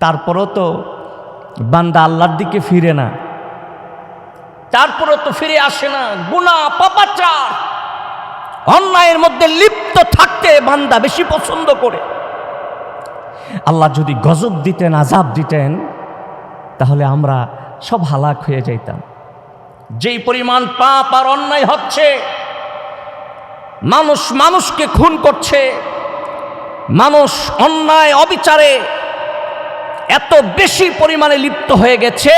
তারপরও তো বান্দা আল্লাহর দিকে ফিরে না। তারপরও তো ফিরে আসে না। গুণা পাপাচার। অন্যায়ের মধ্যে লিপ্ত থাকতে বান্দা বেশি পছন্দ করে। আল্লাহ যদি গজব দিতেন আজাব দিতেন, তাহলে আমরা সব হালাক হয়ে যাইতাম। যেই পরিমাণ পাপ আর অন্যায় হচ্ছে, মানুষ মানুষকে খুন করছে, মানুষ অন্যায়, অবিচারে এত বেশি পরিমাণে লিপ্ত হয়ে গেছে,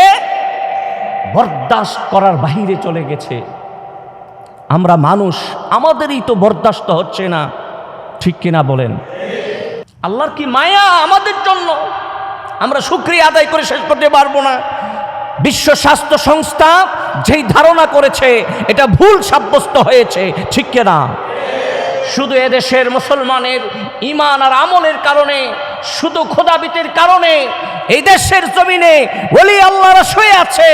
বরদাস্ত করার বাহিরে চলে গেছে। আমরা মানুষ, আমাদেরই তো বরদাস্ত হচ্ছে না। ঠিক কিনা বলেন? আল্লাহর কি মায়া আমাদের জন্য? আমরা শুক্রিয়া আদায় করে শেষ করতে পারব না। বিশ্ব স্বাস্থ্য সংস্থা যেই ধারণা করেছে, এটা ভুল সাব্যস্ত হয়েছে। ঠিক কিনা? শুধু এদেশের মুসলমানের ইমান আর আমলের কারণে শুধু খোদাবিতের কারণে এই দেশের জমিনে বলি আল্লাহরা শুয়ে আছে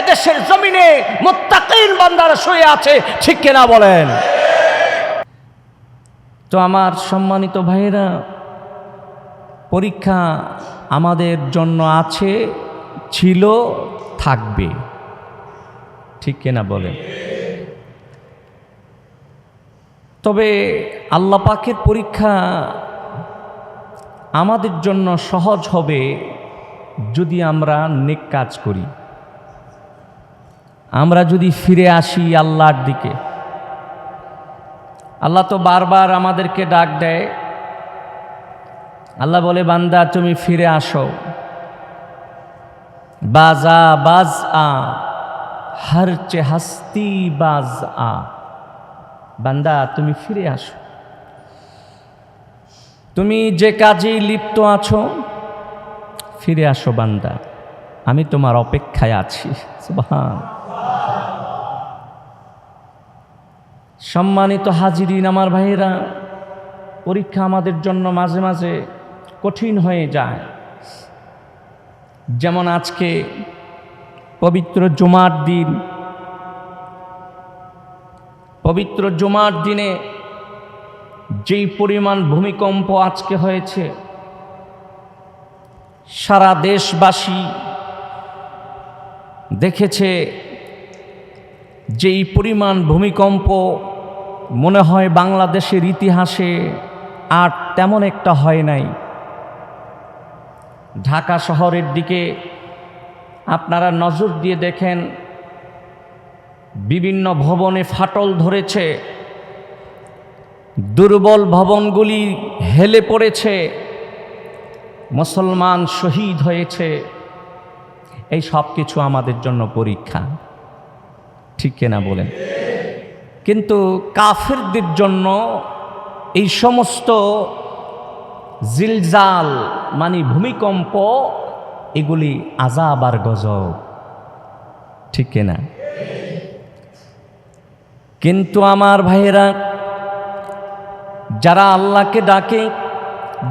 এদেশের জমিনে মুত্তাকিন বান্দারা শুয়ে আছে, ঠিক কিনা বলেন? তো আমার সম্মানিত ভাইয়েরা, পরীক্ষা আমাদের জন্য আছে, ছিল, থাকবে। ঠিক কিনা বলেন? তবে আল্লাহ পাকের পরীক্ষা আমাদের জন্য সহজ হবে যদি আমরা নেক কাজ করি। আমরা যদি ফিরে আসি আল্লাহর দিকে। আল্লাহ তো বারবার আমাদেরকে ডাক দেয়। আল্লাহ বলে, বান্দা, তুমি ফিরে আসো। বাজা বাজ আ হার চে হাস্তি বাজ আ বান্দা, তুমি ফিরে আসো। তুমি যে কাজেই লিপ্ত আছো, ফিরে আসো বান্দা। আমি তোমার অপেক্ষায় আছি। সম্মানিত হাজিরিন আমার ভাইয়েরা, পরীক্ষা আমাদের জন্য মাঝে মাঝে কঠিন হয়ে যায়। যেমন আজকে পবিত্র জুমার দিন। পবিত্র জুমার দিনে যেই পরিমাণ ভূমিকম্প আজকে হয়েছে, সারা দেশবাসী দেখেছে যেই পরিমাণ ভূমিকম্প মনে হয় বাংলাদেশের ইতিহাসে আর তেমন একটা হয় নাই। ঢাকা শহরের দিকে আপনারা নজর দিয়ে দেখেন, বিভিন্ন ভবনে ফাটল ধরেছে। দুর্বল ভবনগুলি হেলে পড়েছে, মুসলমান শহীদ হয়েছে। এই সব কিছু আমাদের জন্য পরীক্ষা। ঠিক কিনা বলেন? কিন্তু কাফেরদের জন্য এই সমস্ত জিলজাল মানে ভূমিকম্প, এগুলি আজাব আর গজব। ঠিক কিনা? কিন্তু আমার ভাইয়েরা যারা আল্লাহকে ডাকে,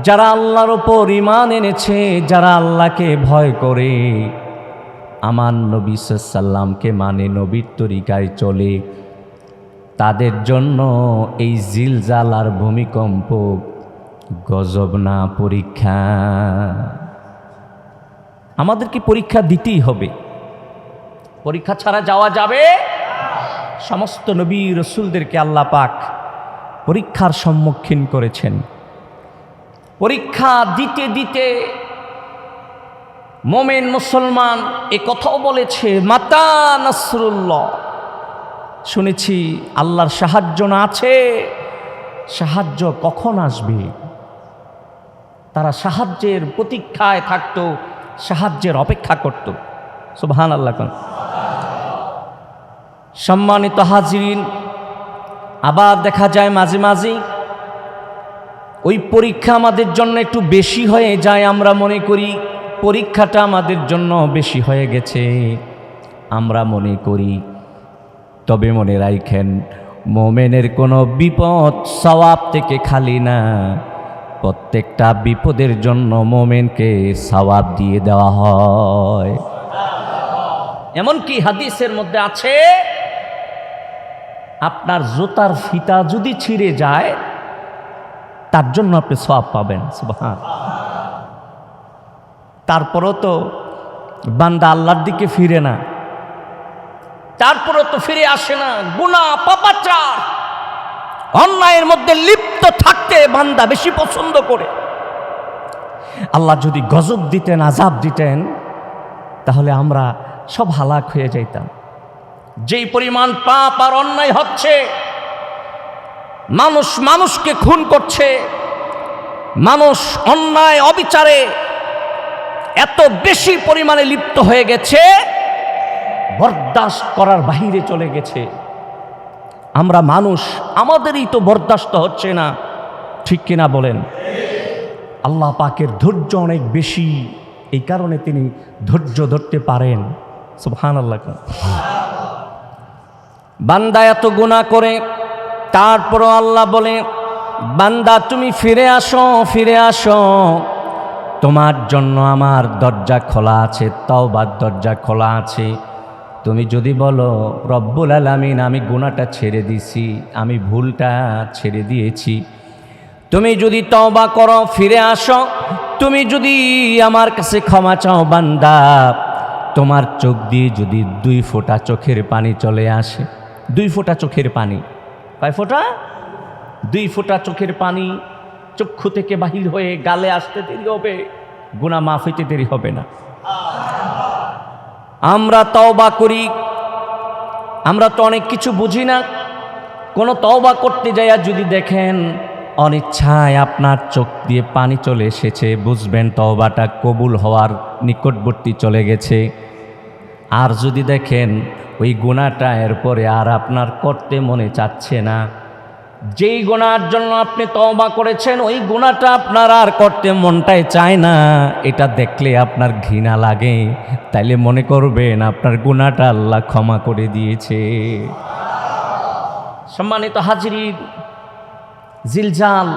যারা আল্লাহর ওপর ইমান এনেছে, যারা আল্লাহকে ভয় করে, আমার নবী সাল্লামকে মানে নবীর তরিকায় চলে। তাদের জন্য এই জিলজাল আর ভূমিকম্প গজব না পরীক্ষা। আমাদেরকে পরীক্ষা দিতেই হবে? পরীক্ষা ছাড়া যাওয়া যাবে? সমস্ত নবী রসুলদেরকে আল্লাহ পাক পরীক্ষার সম্মুখীন করেছেন। পরীক্ষা দিতে দিতে মোমেন মুসলমান এ কথাও বলেছে, মাতা নসরুল্লাহ। শুনেছি আল্লাহর সাহায্য না আছে, সাহায্য কখন আসবে? তারা সাহায্যের প্রতীক্ষায় থাকতো, সাহায্যের অপেক্ষা করত। সুবহান আল্লাহ সম্মানিত হাজিরিন আবার দেখা যায় মাঝে মাঝে, ওই পরীক্ষা আমাদের জন্য একটু বেশি হয়ে যায়, আমরা মনে করি পরীক্ষাটা আমাদের জন্য বেশি হয়ে গেছে। আমরা মনে করি, তবে মনে রাখেন, মোমেনের কোনো বিপদ সওয়াব থেকে খালি না। প্রত্যেকটা বিপদের জন্য মোমেনকে সওয়াব দিয়ে দেওয়া হয়। এমনকি হাদিসের মধ্যে আছে আপনার জুতার ফিতা যদি ছিঁড়ে যায়, তার জন্য আপনি সব পাবেন, সুবহান। তারপরও তো বান্দা আল্লাহর দিকে ফিরে না। তারপরও তো ফিরে আসে না। গুণা পাপাচার। অন্যায়ের মধ্যে লিপ্ত থাকতে বান্দা বেশি পছন্দ করে। আল্লাহ যদি গজব দিতেন আজাব দিতেন, তাহলে আমরা সব হালাক হয়ে যাইতাম। যেই পরিমাণ পাপ আর অন্যায় হচ্ছে, মানুষ মানুষকে খুন করছে, মানুষ অন্যায় অবিচারে এত বেশি পরিমাণে লিপ্ত হয়ে গেছে, বরদাস্ত করার বাহিরে চলে গেছে। আমরা মানুষ, আমাদেরই তো বরদাস্ত হচ্ছে না, ঠিক কিনা বলেন? আল্লাহ পাকের ধৈর্য অনেক বেশি, এই কারণে তিনি ধৈর্য ধরতে পারেন। সুবহান আল্লাহ বান্দা এত গুণা করে, তারপরও আল্লাহ বলে, বান্দা তুমি ফিরে আসো ফিরে আসো। তোমার জন্য আমার দরজা খোলা আছে তাও তওবার দরজা খোলা আছে। তুমি যদি বলো, রব্বুল আলামিন, আমি গুণাটা ছেড়ে দিছি আমি ভুলটা ছেড়ে দিয়েছি। তুমি যদি তওবা করো, ফিরে আসো। তুমি যদি আমার কাছে ক্ষমা চাও, বান্দা, তোমার চোখ দিয়ে যদি দুই ফোঁটা চোখের পানি চলে আসে। দুই ফোঁটা চোখের পানি। কয় ফোঁটা? দুই ফোঁটা চোখের পানি চক্ষু থেকে বাহির হয়ে গালে আসতে দেরি হবে গুণা মাফ হইতে দেরি হবে না। আমরা তওবা করি, আমরা তো অনেক কিছু বুঝি না। কোনো তওবা করতে যাইয়া যদি দেখেন অনিচ্ছায় আপনার চোখ দিয়ে পানি চলে এসেছে, বুঝবেন তওবাটা কবুল হওয়ার নিকটবর্তী চলে গেছে। আর যদি দেখেন ওই গুণাটা এরপরে আর আপনার করতে মনে চাচ্ছে না। যেই গুণার জন্য আপনি তওবা করেছেন, ওই গুণাটা আপনার আর করতে মনটাই চায় না। এটা দেখলে আপনার ঘৃণা লাগে। তাইলে মনে করবেন, আপনার গুণাটা আল্লাহ ক্ষমা করে দিয়েছে। সম্মানিত হাজিরির জিলজাল,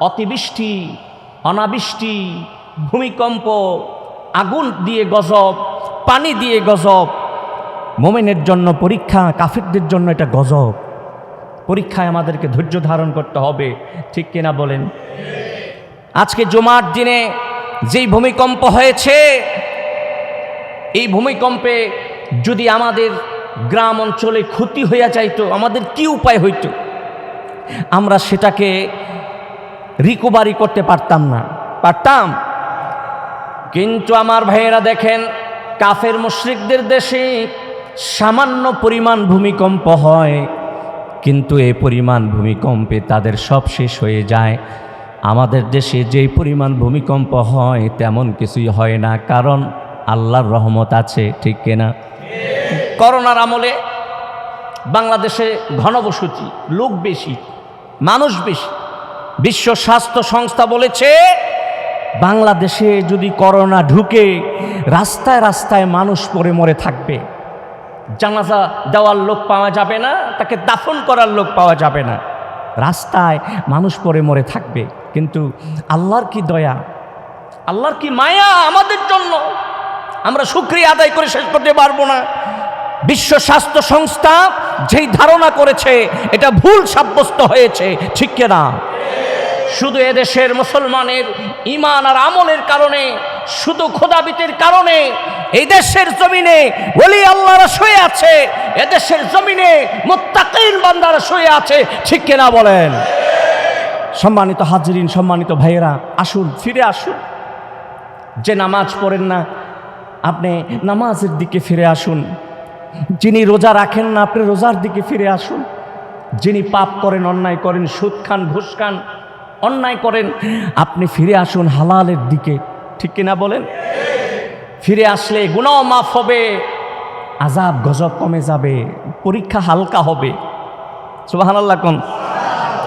অতিবৃষ্টি, অনাবৃষ্টি, ভূমিকম্প, আগুন দিয়ে গজব, পানি দিয়ে গজব মোমেনের জন্য পরীক্ষা, কাফিরদের জন্য এটা গজব। পরীক্ষায় আমাদেরকে ধৈর্য ধারণ করতে হবে, ঠিক কিনা বলেন? আজকে জুমার দিনে যেই ভূমিকম্প হয়েছে, এই ভূমিকম্পে যদি আমাদের গ্রাম অঞ্চলে ক্ষতি হইয়া যাইতো, আমাদের কি উপায় হইতো? আমরা সেটাকে রিকভারি করতে পারতাম না। পারতাম? কিন্তু আমার ভাইয়েরা দেখেন, কাফের মুশ্রিকদের দেশে সামান্য পরিমাণ ভূমিকম্প হয়, কিন্তু এ পরিমাণ ভূমিকম্পে তাদের সব শেষ হয়ে যায়। আমাদের দেশে যেই পরিমাণ ভূমিকম্প হয়, তেমন কিছুই হয় না, কারণ আল্লাহর রহমত আছে, ঠিক কিনা করোনার আমলে বাংলাদেশে ঘনবসতি, লোক বেশি, মানুষ বেশি। বিশ্ব স্বাস্থ্য সংস্থা বলেছে, বাংলাদেশে যদি করোনা ঢুকে, রাস্তায় রাস্তায় মানুষ পড়ে মরে থাকবে। জানাজা দেওয়ার লোক পাওয়া যাবে না, তাকে দাফন করার লোক পাওয়া যাবে না। রাস্তায় মানুষ পড়ে মরে থাকবে, কিন্তু আল্লাহর কি দয়া, আল্লাহর কি মায়া আমাদের জন্য? আমরা সুক্রিয়া আদায় করে শেষ করতে পারব না। বিশ্ব স্বাস্থ্য সংস্থা যেই ধারণা করেছে, এটা ভুল সাব্যস্ত হয়েছে, ঠিক না? শুধু এদেশের মুসলমানের ইমান আর আমলের কারণে, শুধু খোদাবিতের কারণে, এই দেশের জমিনে ওলি আল্লাহরা শুয়ে আছে, এদেশের জমিনে মুত্তাকিন বান্দারা শুয়ে আছে, ঠিক কিনা বলেন? সম্মানিত হাজরিন, সম্মানিত ভাইয়েরা, আসুন, ফিরে আসুন। যে নামাজ পড়েন না, আপনি নামাজের দিকে ফিরে আসুন। যিনি রোজা রাখেন না, আপনি রোজার দিকে ফিরে আসুন। যিনি পাপ করেন, অন্যায় করেন, সুদ খান, ঘুষ খান, অন্যায় করেন, আপনি ফিরে আসুন হালালের দিকে, ঠিক কিনা বলেন? ফিরে আসলে গুণাও মাফ হবে আজাব গজব কমে যাবে পরীক্ষা হালকা হবে। সুবাহ কোন?